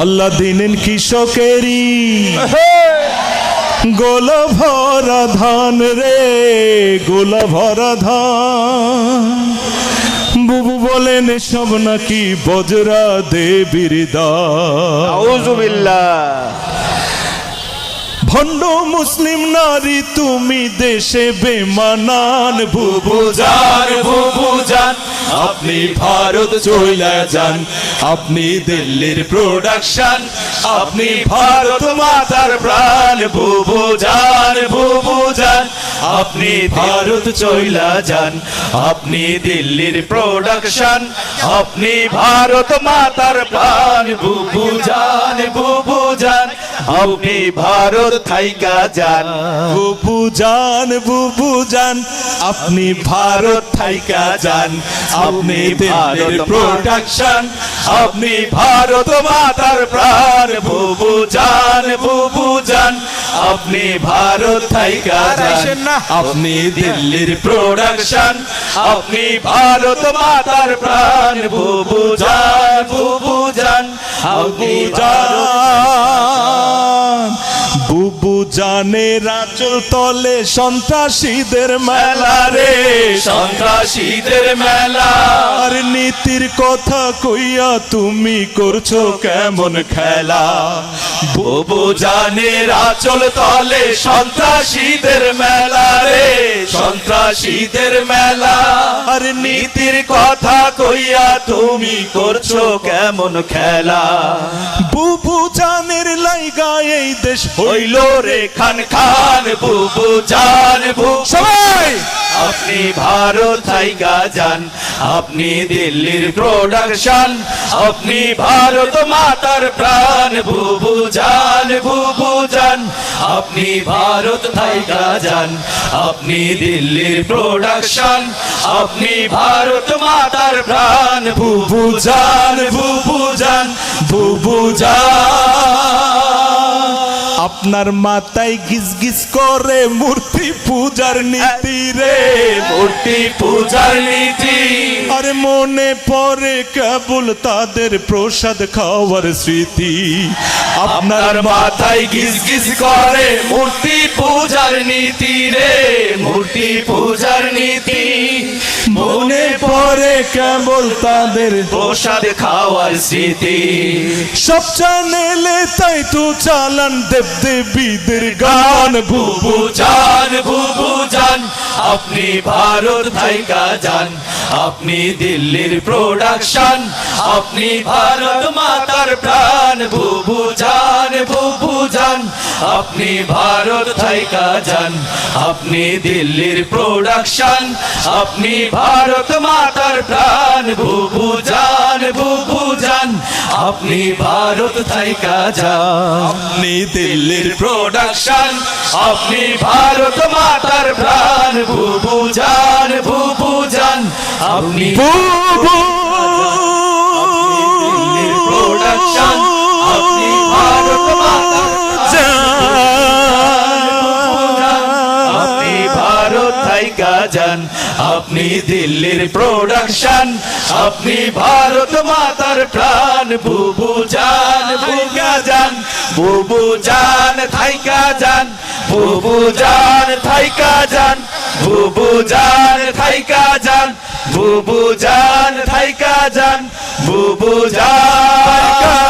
আল্লাহ দিনেন কৃষকেরই। গোল ভরা ধান রে গোল ভরা ধান। বুবু বলেন, সব নাকি বজরা দেবীর দান। ভণ্ড মুসলিম নারী, তুমি দেশে বেমানান বুবু বুজান বুবুজান আপনি ভারত চলে যান, আপনি দিল্লির প্রোডাকশন আপনি ভারত মাতার প্রাণ বুবুজান বুবুজান আপনি ভারত চইলা যান, আপনি দিল্লির প্রোডাকশন আপনি ভারত মাতার প্রাণ বুবুজান বুবুজান আপনি ভারত থাইকা যান। বুবু জান বুবু জান আপনি ভারত থাইকা যান। আপনি ভারত প্রোডাকশন আপনি ভারত মাতার প্রাণ। বুবু জান বুবু জান আপনি ভারত থাইকা যান। আপনি দিল্লির প্রোডাকশন আপনি ভারত মাতার প্রাণ। বুবু জান বুবু জান আপনি জান বুবু জানে রাচল তলে সন্ত্রাসীদের মেলা রে। সন্ত্রাসীদের মেলা। আর নীতির কথা কইয়া তুমি করছ কেমন খেলা? বোবো জানের আচল তলে সন্ত্রাসীদের মেলা রে। সন্ত্রাসীদের মেলা। আর নীতির কথা কইয়া তুমি করছ কেমন খেলা? বুবু এই দেশ হইল রে খান খান বুবু জান সবাই! আপনি ভারত থাইকা যান আপনি দিল্লির প্রোডাকশন আপনি ভারত মাতার প্রাণ বুবু জান বুবু জান। আপনি ভারত থাইকা যান আপনি দিল্লির প্রোডাকশন আপনি ভারত মাতার প্রাণ বুবু জান বুবু জান বুবু জান। আপনার মাথায় গিজ গিজ করে মূর্তি পূজার নীতি রে। মূর্তি পূজার নীতি। আরে মনে পড়ে কেবল তাদের প্রসাদ খাওয়ার স্মৃতি। আপনার মাথায় গিজ গিজ করে মূর্তি পূজার নীতি রে। মূর্তি পূজার নীতি। পরে কেবল তাদের প্রসাদ খাওয়ার স্মৃতি। সব চ্যানেলে তাই তো চালান দেব দেবীদের গান বুবু বুবু জান বুবু জান আপনি ভারত থাইকা যান আপনি দিল্লির প্রোডাকশন আপনি ভারত মাতার প্রাণ। বুবু জান বুবু জান আপনি ভারত থাইকা যান। আপনি দিল্লির প্রোডাকশন আপনি ভারত মাতার প্রাণ। বুবু জান বুবু জান আপনি ভারত থাইকা যান। আপনি দিল্লির প্রোডাকশন আপনি ভারত মাতার প্রাণ। বুবু জান বুবু জান আপনি বুবু! দিল্লির প্রোডাকশন থাইকা আপনি দিল্লির প্রোডাকশন আপনি ভারত মাতার প্রাণ, বুবু জান থাইকা যান বুবু জান, থাইকা যান বুবু জান, থাইকা যান বুবু জান, থাইকা যান বুবু জান, থাইকা যান বুবু জান